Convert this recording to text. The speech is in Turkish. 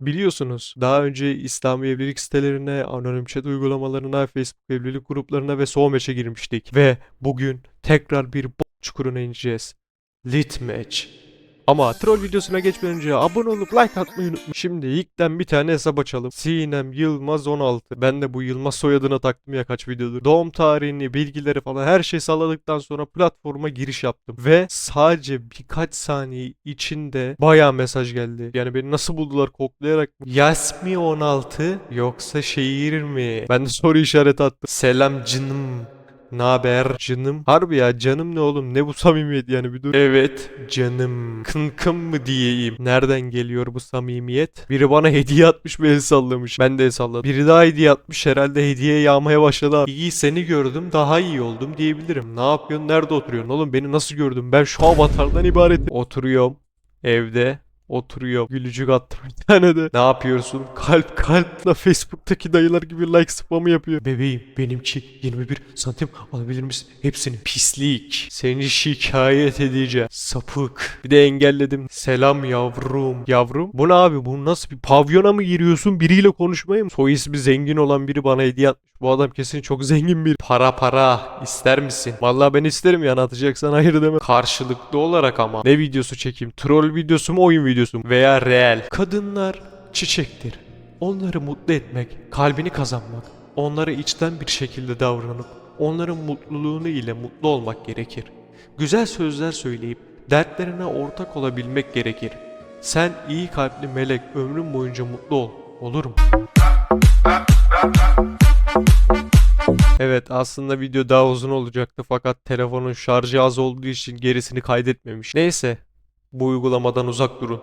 Biliyorsunuz daha önce İslami evlilik sitelerine, anonim chat uygulamalarına, Facebook evlilik gruplarına ve Soğumeç'e girmiştik. Ve bugün tekrar bir bok çukuruna ineceğiz. Lit Match. Ama troll videosuna geçmeden önce abone olup like atmayı unutmayın. Şimdi ilkten bir tane hesap açalım. Sinem Yılmaz 16. Ben de bu Yılmaz soyadına taktım ya kaç videodur. Doğum tarihini, bilgileri falan her şey salladıktan sonra platforma giriş yaptım. Ve sadece birkaç saniye içinde bayağı mesaj geldi. Yani beni nasıl buldular koklayarak mı? Yasmi 16 yoksa şehir mi? Ben de soru işareti attım. Selam canım. Naber canım? Harbi ya canım ne oğlum? Ne bu samimiyet yani bir dur. Evet canım. Kınkım mı diyeyim? Nereden geliyor bu samimiyet? Biri bana hediye atmış ve el sallamış. Ben de el salladım. Biri daha hediye atmış herhalde hediye yağmaya başladı. abi. İyi seni gördüm daha iyi oldum diyebilirim. Ne yapıyorsun? Nerede oturuyorsun? Oğlum beni nasıl gördün? Ben şu avatardan ibaretim. Oturuyorum. Evde. Oturuyor. Gülücük attım bir tane de. Ne yapıyorsun? Kalp kalp. Da Facebook'taki dayılar gibi like spamı yapıyor. Bebeğim benimki 21 santim alabilir misin? Hepsini. Pislik. Seni şikayet edeceğim. Sapık. Bir de engelledim. Selam yavrum. Yavrum? Bu ne abi? Bu nasıl bir pavyona mı giriyorsun? Biriyle konuşmaya? Soy ismi zengin olan biri bana hediye atmış. Bu adam kesin çok zengin bir. Para para. ister misin? Vallahi ben isterim yani atacaksan hayır deme. Karşılıklı olarak ama. Ne videosu çekeyim? Troll videosu mu oyun videosu mu? Veya real. Kadınlar çiçektir. Onları mutlu etmek, kalbini kazanmak, onlara içten bir şekilde davranıp onların mutluluğunu ile mutlu olmak gerekir. Güzel sözler söyleyip dertlerine ortak olabilmek gerekir. Sen iyi kalpli melek ömrün boyunca mutlu ol. Olur mu? Evet aslında video daha uzun olacaktı fakat telefonun şarjı az olduğu için gerisini kaydetmemiş. Neyse bu uygulamadan uzak durun.